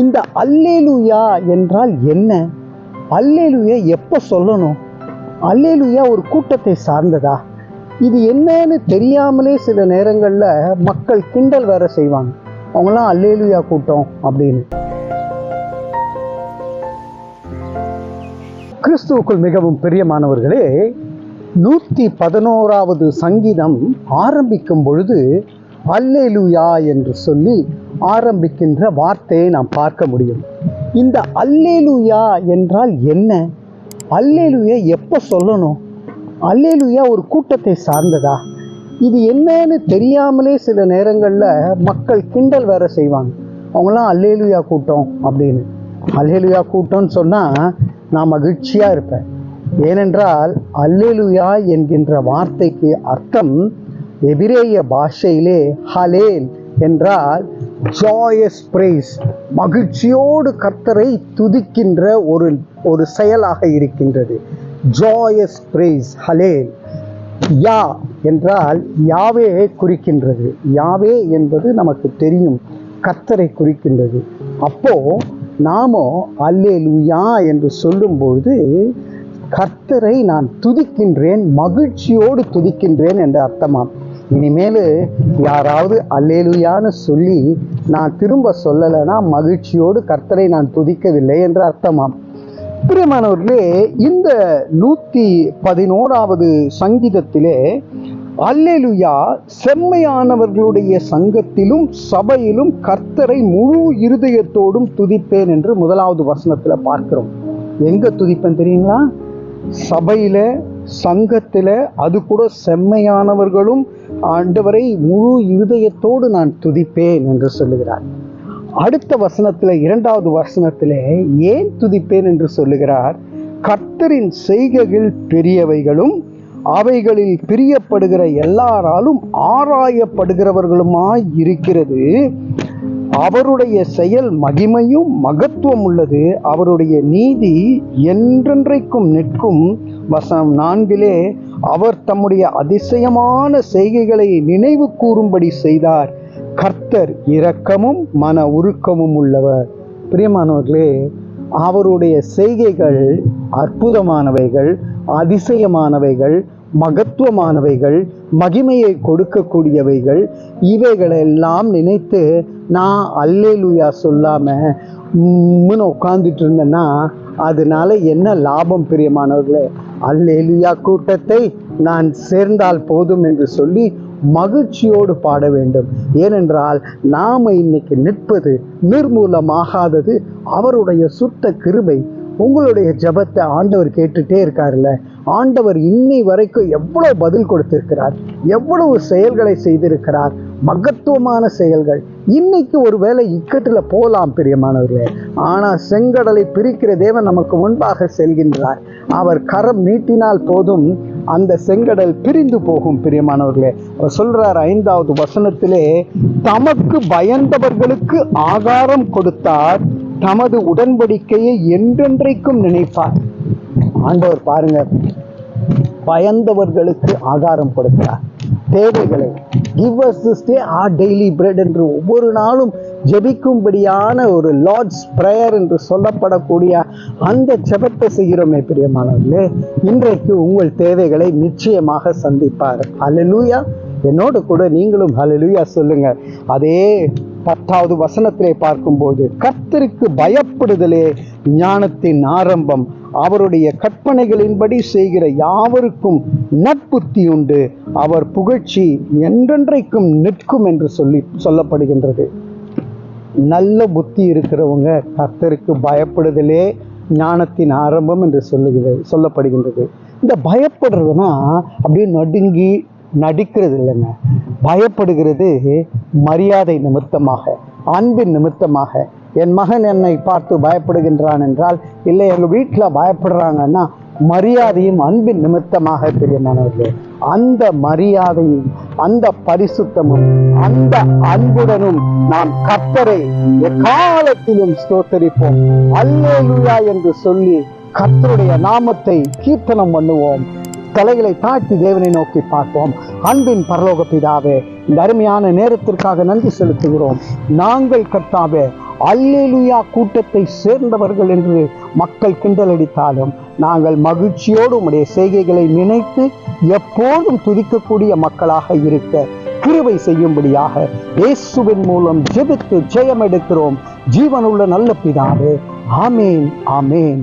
இந்த அல்லேலுயா என்றால் என்ன? அல்லேலுயா எப்போ சொல்லணும்? அல்லேலுயா ஒரு கூட்டத்தை சார்ந்ததா? இது என்னன்னு தெரியாமலே சில நேரங்களில் மக்கள் கிண்டல் வேற செய்வாங்க. அவங்களாம் அல்லேலுயா கூட்டம் அப்படின்னு. கிறிஸ்துவுக்குள் மிகவும் பிரியமானவர்களே நூற்றி பதினோராவது சங்கீதம் ஆரம்பிக்கும் பொழுது அல்லேலுயா என்று சொல்லி ஆரம்பிக்கின்ற வார்த்தையை நாம் பார்க்க முடியும். இந்த அல்லேலுயா என்றால் என்ன? அல்லேலுயா எப்போ சொல்லணும்? அல்லேலுயா ஒரு கூட்டத்தை சார்ந்ததா? இது என்னன்னு தெரியாமலே சில நேரங்களில் மக்கள் கிண்டல் வேற செய்வாங்க. அவங்களாம் அல்லேலுயா கூட்டம் அப்படின்னு. அல்லேலுயா கூட்டம்னு சொன்னால் நான் மகிழ்ச்சியாக இருப்பேன். ஏனென்றால் அல்லேலுயா என்கின்ற வார்த்தைக்கு அர்த்தம் எபிரேய பாஷையிலே ஹலேல் என்றால் ஜாயஸ் பிரைஸ் மகிழ்ச்சியோடு கர்த்தரை துதிக்கின்ற ஒரு ஒரு செயலாக இருக்கின்றது. Joyous price ஹலேல். யா என்றால் யாவே குறிக்கின்றது. யாவே என்பது நமக்கு தெரியும் கர்த்தரை குறிக்கின்றது. அப்போ நாமோ அல்லேலுயா என்று சொல்லும்பொழுது கர்த்தரை நான் துதிக்கின்றேன் மகிழ்ச்சியோடு துதிக்கின்றேன் என்று அர்த்தமாம். இனிமேல் யாராவது அல்லேலுயான்னு சொல்லி நான் திரும்ப சொல்லலைன்னா மகிழ்ச்சியோடு கர்த்தரை நான் துதிக்கவில்லை என்று அர்த்தமாம். பிரியமானவர்களே இந்த நூற்றி பதினோராவது சங்கீதத்திலே அல்லேலுயா செம்மையானவர்களுடைய சங்கத்திலும் சபையிலும் கர்த்தரை முழு இருதயத்தோடும் துதிப்பேன் என்று முதலாவது வசனத்தில் பார்க்கிறோம். எங்க துதிப்பேன் தெரியுங்களா? சபையில சங்கத்தில் அது கூட செம்மையானவர்களும் ஆண்டவரை முழு இருதயத்தோடு நான் துதிப்பேன் என்று சொல்லுகிறார். அடுத்த வசனத்தில் இரண்டாவது வசனத்தில் ஏன் துதிப்பேன் என்று சொல்லுகிறார்? கர்த்தரின் செய்கைகள் பெரியவைகளும் அவைகளில் பிரியப்படுகிற எல்லாராலும் ஆராயப்படுகிறவர்களுமாய் இருக்கிறது. அவருடைய செயல் மகிமையும் மகத்துவம் உள்ளது. அவருடைய நீதி என்றென்றைக்கும் நிற்கும். வசனம் நான்கிலே அவர் தம்முடைய அதிசயமான செய்கைகளை நினைவு கூறும்படி செய்தார். கர்த்தர் இரக்கமும் மன உருக்கமும் உள்ளவர். பிரியமானவர்களே அவருடைய செய்கைகள் அற்புதமானவைகள் அதிசயமானவைகள் மகத்துவமானவைகள் மகிமையை கொடுக்கக்கூடியவைகள் இவைகளெல்லாம் நினைத்து நான் அல்லேலுயா சொல்லாமல் உம்முன்னு உட்காந்துட்டு இருந்தேன்னா அதனால என்ன லாபம் பிரியமானவர்களே? அல்லேலுயா கூட்டத்தை நான் சேர்ந்தால் போதும் என்று சொல்லி மகிழ்ச்சியோடு பாட வேண்டும். ஏனென்றால் நாம இன்னைக்கு நிற்பது நிர்மூலமாகாதது அவருடைய சுத்த கிருபை. உங்களுடைய ஜபத்தை ஆண்டவர் கேட்டுட்டே இருக்காருல்ல? ஆண்டவர் இன்னை வரைக்கும் எவ்வளோ பதில் கொடுத்திருக்கிறார்? எவ்வளவு செயல்களை செய்திருக்கிறார்? மகத்துவமான செயல்கள். இன்னைக்கு ஒருவேளை இக்கட்டில் போகலாம் பிரியமானவர்களே. ஆனால் செங்கடலை பிரிக்கிற தேவன் நமக்கு முன்பாக செல்கின்றார். அவர் கரம் நீட்டினால் போதும் அந்த செங்கடல் பிரிந்து போகும் பிரியமானவர்களே. அவர் சொல்றார் ஐந்தாவது வசனத்திலே தமக்கு பயந்தவர்களுக்கு ஆகாரம் கொடுத்தார் தமது உடன்படிக்கையை என்றென்றைக்கும் நினைப்பார். ஆண்டவர் பாருங்க பயந்தவர்களுக்கு ஆகாரம் கொடுக்கிறார். தேவைகளை give us this day our daily bread என்று ஒவ்வொரு நாளும் ஜெபிக்கும்படியான ஒரு லார்ட்ஸ் ப்ரேயர் என்று சொல்லப்படக்கூடிய அந்த ஜெபத்தை செய்கிறோமே பிரியமானவர்களே இன்றைக்கு உங்கள் தேவைகளை நிச்சயமாக சந்திப்பார். அலலூயா என்னோடு கூட நீங்களும் அலலூயா சொல்லுங்க. அதே பத்தாவது வசனத்திலே பார்க்கும்போது கர்த்தருக்கு பயப்படுதலே ஞானத்தின் ஆரம்பம். அவருடைய கற்பனைகளின்படி செய்கிற யாவருக்கும் நட்புத்தி உண்டு அவர் புகழ்ச்சி என்றென்றைக்கும் நிற்கும் என்று சொல்லி சொல்லப்படுகின்றது. நல்ல புத்தி இருக்கிறவங்க கர்த்தருக்கு பயப்படுதலே ஞானத்தின் ஆரம்பம் என்று சொல்லுகிறது சொல்லப்படுகின்றது. இந்த பயப்படுறதுனா அப்படியே நடுங்கி நடிக்கிறது இல்லைங்க பயப்படுகிறது மரியாதை நிமித்தமாக அன்பின் நிமித்தமாக. என் மகன் என்னை பார்த்து பயப்படுகின்றான் என்றால் இல்லை எங்கள் வீட்டில் பயப்படுறாங்கன்னா மரியாதையும் அன்பின் நிமித்தமாக பிரியமானவர்களே அந்த மரியாதையும் அந்த பரிசுத்தமும் அந்த அன்புடனும் நாம் கர்த்தரை எக்காலத்திலும் ஸ்தோத்தரிப்போம். அல்லேலுயா என்று சொல்லி கர்த்தருடைய நாமத்தை கீர்த்தனம் பண்ணுவோம். தலைகளை தாழ்த்தி தேவனை நோக்கி பார்ப்போம். அன்பின் பரலோக பிதாவே இந்த அருமையான நேரத்திற்காக நன்றி செலுத்துகிறோம். நாங்கள் கர்த்தாவே அல்லேலுயா கூட்டத்தை சேர்ந்தவர்கள் என்று மக்கள் கிண்டலடித்தாலும் நாங்கள் மகிழ்ச்சியோடு உடைய செய்கைகளை நினைத்து எப்போதும் துதிக்கக்கூடிய மக்களாக இருக்க கிருவை செய்யும்படியாக இயேசுவின் மூலம் ஜெபித்து ஜெயம் எடுக்கிறோம் ஜீவனுள்ள நல்ல பிதாவே ஆமேன் ஆமேன்.